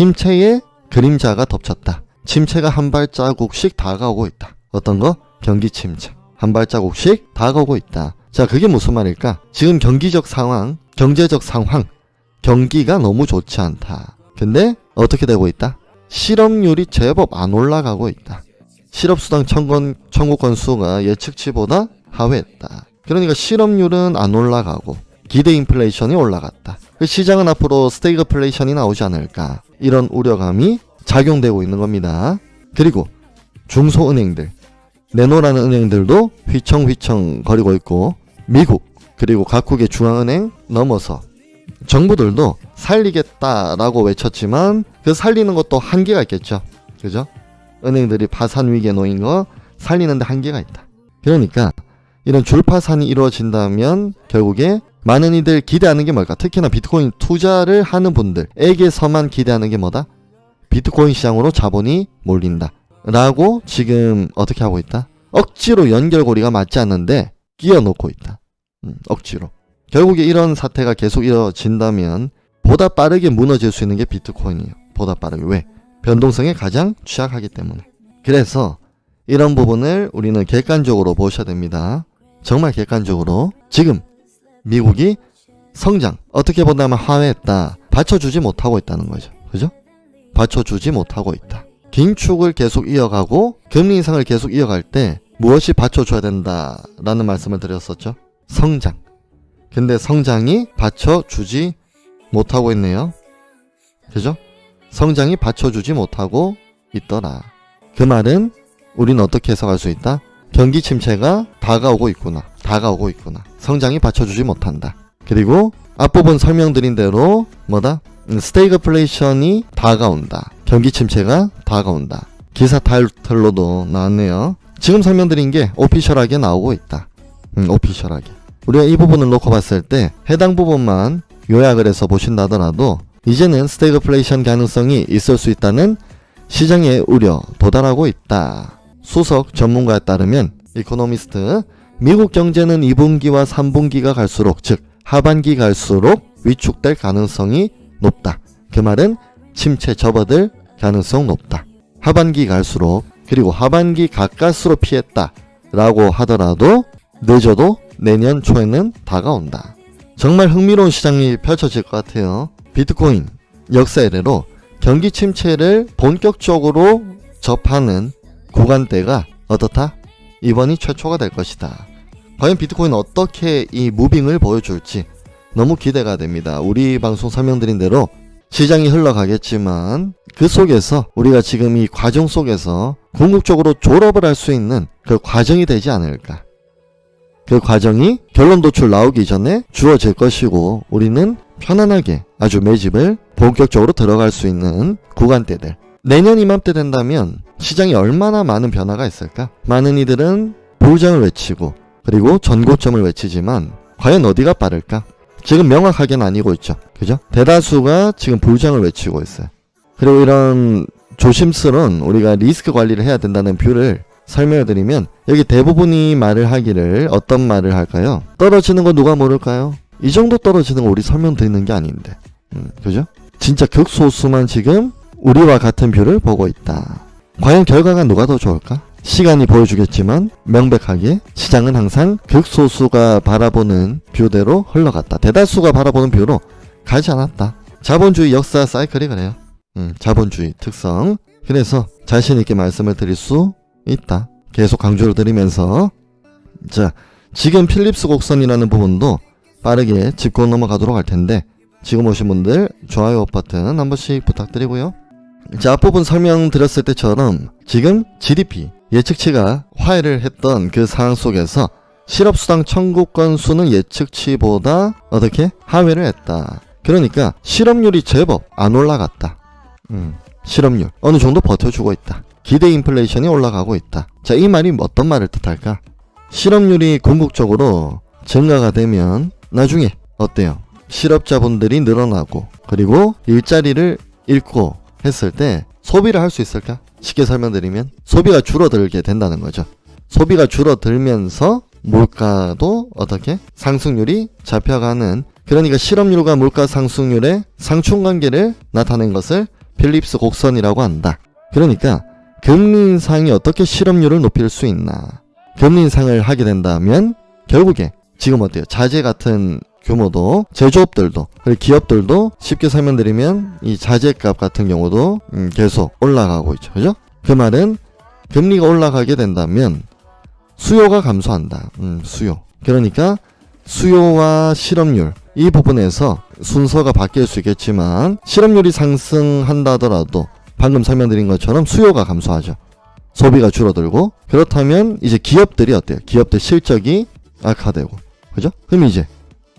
침체에 그림자가 덮쳤다. 침체가 한 발자국씩 다가오고 있다. 어떤 거? 경기 침체. 한 발자국씩 다가오고 있다. 자, 그게 무슨 말일까? 지금 경기적 상황, 경제적 상황, 경기가 너무 좋지 않다. 근데 어떻게 되고 있다? 실업률이 제법 안 올라가고 있다. 실업수당 청건, 청구 건수가 예측치보다 하회했다. 그러니까 실업률은 안 올라가고 기대 인플레이션이 올라갔다. 그 시장은 앞으로 스테이그플레이션이 나오지 않을까 이런 우려감이 작용되고 있는 겁니다. 그리고 중소은행들 내노라는 은행들도 휘청휘청 거리고 있고 미국 그리고 각국의 중앙은행 넘어서 정부들도 살리겠다라고 외쳤지만 그 살리는 것도 한계가 있겠죠. 그죠? 은행들이 파산 위기에 놓인 거 살리는데 한계가 있다. 그러니까 이런 줄파산이 이루어진다면 결국에 많은 이들 기대하는 게 뭘까? 특히나 비트코인 투자를 하는 분들에게서만 기대하는 게 뭐다? 비트코인 시장으로 자본이 몰린다. 라고 지금 어떻게 하고 있다? 억지로 연결고리가 맞지 않는데 끼워놓고 있다. 음, 억지로. 결국에 이런 사태가 계속 이어진다면 보다 빠르게 무너질 수 있는 게 비트코인이에요. 보다 빠르게. 왜? 변동성에 가장 취약하기 때문에. 그래서 이런 부분을 우리는 객관적으로 보셔야 됩니다. 정말 객관적으로. 지금 미국이 성장, 어떻게 본다면 하회했다. 받쳐주지 못하고 있다는 거죠. 그죠? 받쳐주지 못하고 있다. 긴축을 계속 이어가고 금리 인상을 계속 이어갈 때 무엇이 받쳐줘야 된다라는 말씀을 드렸었죠. 성장. 근데 성장이 받쳐주지 못하고 있네요. 그죠? 성장이 받쳐주지 못하고 있더라. 그 말은 우리는 어떻게 해석할 수 있다? 경기 침체가 다가오고 있구나. 다가오고 있구나. 성장이 받쳐주지 못한다. 그리고 앞부분 설명드린 대로 뭐다? 음, 스테이그플레이션이 다가온다. 경기 침체가 다가온다. 기사 타이틀로도 나왔네요. 지금 설명드린 게 오피셜하게 나오고 있다. 음, 오피셜하게. 우리가 이 부분을 놓고 봤을 때 해당 부분만 요약을 해서 보신다더라도 이제는 스테이그플레이션 가능성이 있을 수 있다는 시장의 우려 도달하고 있다. 수석 전문가에 따르면 이코노미스트 미국 경제는 2분기와 3분기가 갈수록 즉 하반기 갈수록 위축될 가능성이 높다. 그 말은 침체 접어들 가능성 높다. 하반기 갈수록 그리고 하반기 가까스로 피했다. 라고 하더라도 늦어도 내년 초에는 다가온다. 정말 흥미로운 시장이 펼쳐질 것 같아요. 비트코인 역사 이래로 경기 침체를 본격적으로 접하는 구간대가 어떻다? 이번이 최초가 될 것이다. 과연 비트코인 어떻게 이 무빙을 보여줄지 너무 기대가 됩니다. 우리 방송 설명드린 대로 시장이 흘러가겠지만 그 속에서 우리가 지금 이 과정 속에서 궁극적으로 졸업을 할 수 있는 그 과정이 되지 않을까. 그 과정이 결론 도출 나오기 전에 주어질 것이고 우리는 편안하게 아주 매집을 본격적으로 들어갈 수 있는 구간대들. 내년 이맘때 된다면 시장이 얼마나 많은 변화가 있을까? 많은 이들은 보장을 외치고 그리고 전고점을 외치지만 과연 어디가 빠를까? 지금 명확하게는 아니고 있죠. 그죠? 대다수가 지금 보장을 외치고 있어요. 그리고 이런 조심스러운 우리가 리스크 관리를 해야 된다는 뷰를 설명을 드리면 여기 대부분이 말을 하기를 어떤 말을 할까요? 떨어지는 거 누가 모를까요? 이 정도 떨어지는 거 우리 설명 드리는 게 아닌데. 음, 그죠? 진짜 극소수만 지금 우리와 같은 뷰를 보고 있다. 과연 결과가 누가 더 좋을까? 시간이 보여주겠지만 명백하게 시장은 항상 극소수가 바라보는 뷰대로 흘러갔다. 대다수가 바라보는 뷰로 가지 않았다. 자본주의 역사 사이클이 그래요. 음, 자본주의 특성. 그래서 자신 있게 말씀을 드릴 수 있다. 계속 강조를 드리면서 자 지금 필립스 곡선이라는 부분도 빠르게 짚고 넘어가도록 할 텐데 지금 오신 분들 좋아요 버튼 한 번씩 부탁드리고요. 자 앞부분 설명드렸을 때처럼 지금 GDP 예측치가 화해를 했던 그 상황 속에서 실업수당 청구 건수는 예측치보다 어떻게 하회를 했다. 그러니까 실업률이 제법 안 올라갔다. 음, 실업률 어느 정도 버텨주고 있다. 기대 인플레이션이 올라가고 있다. 자, 이 말이 어떤 말을 뜻할까? 실업률이 궁극적으로 증가가 되면 나중에 어때요? 실업자분들이 늘어나고 그리고 일자리를 잃고 했을 때 소비를 할 수 있을까? 쉽게 설명드리면 소비가 줄어들게 된다는 거죠. 소비가 줄어들면서 물가도 어떻게 상승률이 잡혀가는 그러니까 실업률과 물가 상승률의 상충관계를 나타낸 것을 필립스 곡선이라고 한다. 그러니까 금리 인상이 어떻게 실업률을 높일 수 있나. 금리 인상을 하게 된다면 결국에 지금 어때요? 자재 같은 규모도 제조업들도 그리고 기업들도 쉽게 설명드리면 이 자재값 같은 경우도 음, 계속 올라가고 있죠. 그죠? 그 말은 금리가 올라가게 된다면 수요가 감소한다. 음, 수요. 그러니까 수요와 실업률 이 부분에서 순서가 바뀔 수 있겠지만 실업률이 상승한다더라도 방금 설명드린 것처럼 수요가 감소하죠. 소비가 줄어들고 그렇다면 이제 기업들이 어때요? 기업들 실적이 악화되고 그죠? 그럼 이제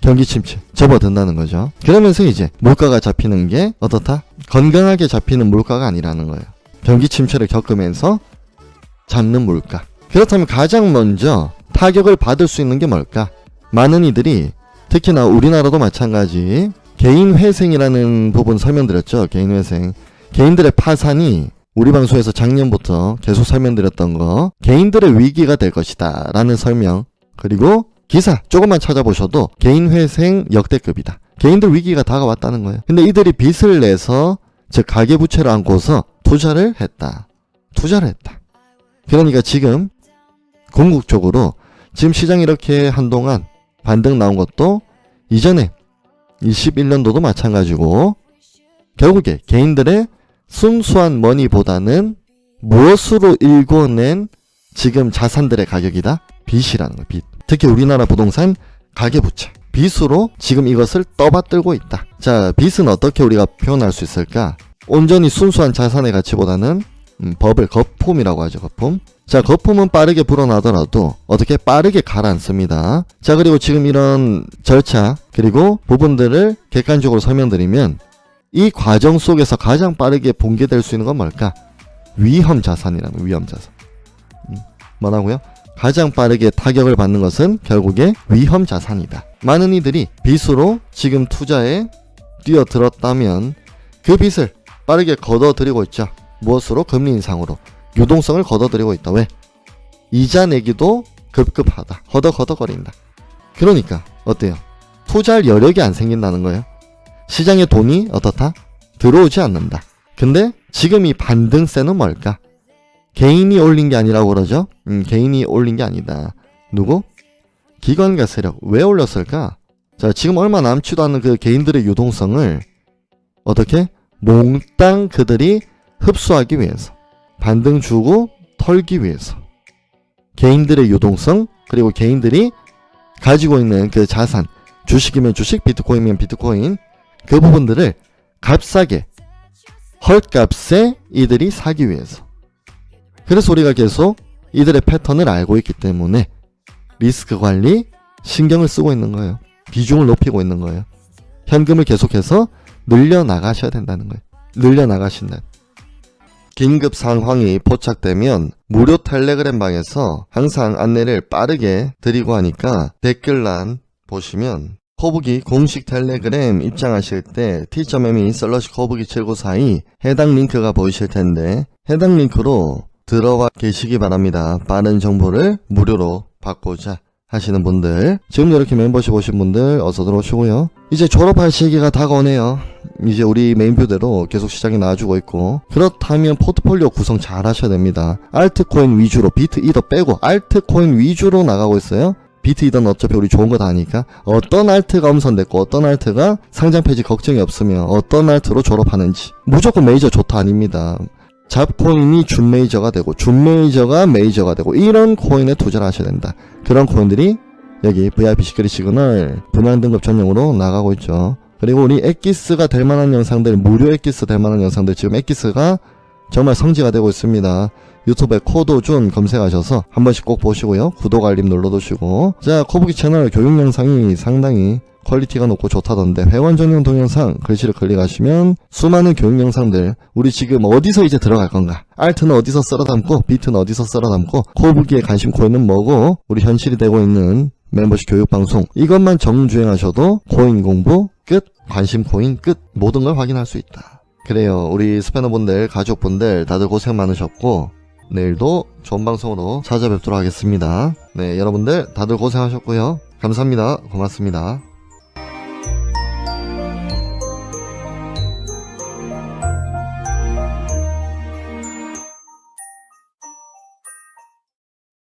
경기 침체 접어든다는 거죠. 그러면서 이제 물가가 잡히는 게 어떻다? 건강하게 잡히는 물가가 아니라는 거예요. 경기 침체를 겪으면서 잡는 물가. 그렇다면 가장 먼저 타격을 받을 수 있는 게 뭘까? 많은 이들이 특히나 우리나라도 마찬가지 개인 회생이라는 부분 설명드렸죠. 개인 회생. 개인들의 파산이 우리 방송에서 작년부터 계속 설명드렸던 거 개인들의 위기가 될 것이다 라는 설명 그리고 기사 조금만 찾아보셔도 개인 회생 역대급이다. 개인들 위기가 다가왔다는 거예요. 근데 이들이 빚을 내서 즉 가계부채를 안고서 투자를 했다. 투자를 했다. 그러니까 지금 궁극적으로 지금 시장 이렇게 한동안 반등 나온 것도 이전에 21년도도 마찬가지고 결국에 개인들의 순수한 머니보다는 무엇으로 일궈낸 지금 자산들의 가격이다? 빚이라는 거예요. 빚. 특히 우리나라 부동산 가계부채. 빚으로 지금 이것을 떠받들고 있다. 자, 빚은 어떻게 우리가 표현할 수 있을까? 온전히 순수한 자산의 가치보다는 음, 버블, 거품이라고 하죠, 거품. 자, 거품은 빠르게 불어나더라도 어떻게 빠르게 가라앉습니다. 자, 그리고 지금 이런 절차, 그리고 부분들을 객관적으로 설명드리면 이 과정 속에서 가장 빠르게 붕괴될 수 있는 건 뭘까? 위험 자산이라는 위험 자산. 음, 뭐라고요? 가장 빠르게 타격을 받는 것은 결국에 위험 자산이다. 많은 이들이 빚으로 지금 투자에 뛰어들었다면 그 빚을 빠르게 걷어들이고 있죠. 무엇으로? 금리 인상으로. 유동성을 걷어들이고 있다. 왜? 이자 내기도 급급하다. 허덕허덕거린다. 그러니까 어때요? 투자할 여력이 안 생긴다는 거예요. 시장에 돈이 어떻다? 들어오지 않는다. 근데 지금 이 반등세는 뭘까? 개인이 올린 게 아니라고 그러죠? 음, 개인이 올린 게 아니다. 누구? 기관과 세력. 왜 올렸을까? 자, 지금 얼마 남지도 않은 그 개인들의 유동성을 어떻게? 몽땅 그들이 흡수하기 위해서. 반등 주고 털기 위해서. 개인들의 유동성, 그리고 개인들이 가지고 있는 그 자산, 주식이면 주식, 비트코인이면 비트코인, 그 부분들을 값싸게, 헐값에 이들이 사기 위해서. 그래서 우리가 계속 이들의 패턴을 알고 있기 때문에 리스크 관리 신경을 쓰고 있는 거예요. 비중을 높이고 있는 거예요. 현금을 계속해서 늘려 나가셔야 된다는 거예요. 늘려 나가신다. 긴급 상황이 포착되면 무료 텔레그램 방에서 항상 안내를 빠르게 드리고 하니까 댓글란 보시면 코브기 공식 텔레그램 입장하실 때 t.me 슬러시 코브기 7942 해당 링크가 보이실 텐데 해당 링크로 들어와 계시기 바랍니다. 빠른 정보를 무료로 받고자 하시는 분들 지금 이렇게 멤버십 오신 분들 어서 들어오시고요. 이제 졸업할 시기가 다가오네요. 이제 우리 메인뷰대로 계속 시장이 나와주고 있고 그렇다면 포트폴리오 구성 잘 하셔야 됩니다. 알트코인 위주로 비트 이더 빼고 알트코인 위주로 나가고 있어요. 비트 이더는 어차피 우리 좋은 거 다 아니까 어떤 알트가 엄선됐고 어떤 알트가 상장 폐지 걱정이 없으면 어떤 알트로 졸업하는지 무조건 메이저 좋다 아닙니다. 잡코인이 준 메이저가 되고 준 메이저가 메이저가 되고 이런 코인에 투자를 하셔야 된다. 그런 코인들이 여기 VIP 시크릿 시그널 분양 등급 전용으로 나가고 있죠. 그리고 우리 엑기스가 될 만한 영상들 무료 엑기스 될 만한 영상들 지금 엑기스가 정말 성지가 되고 있습니다. 유튜브에 코도준 검색하셔서 한 번씩 꼭 보시고요. 구독 알림 눌러두시고. 자 코브기 채널 교육 영상이 상당히 퀄리티가 높고 좋다던데 회원 전용 동영상 글씨를 클릭하시면 수많은 교육 영상들 우리 지금 어디서 이제 들어갈 건가? 알트는 어디서 썰어 담고 비트는 어디서 썰어 담고 코브기의 관심 코인은 뭐고 우리 현실이 되고 있는 멤버십 교육 방송 이것만 정주행하셔도 코인 공부 끝 관심 코인 끝 모든 걸 확인할 수 있다. 그래요. 우리 스패너분들 가족분들 다들 고생 많으셨고 내일도 좋은 방송으로 찾아뵙도록 하겠습니다. 네 여러분들 다들 고생하셨고요. 감사합니다. 고맙습니다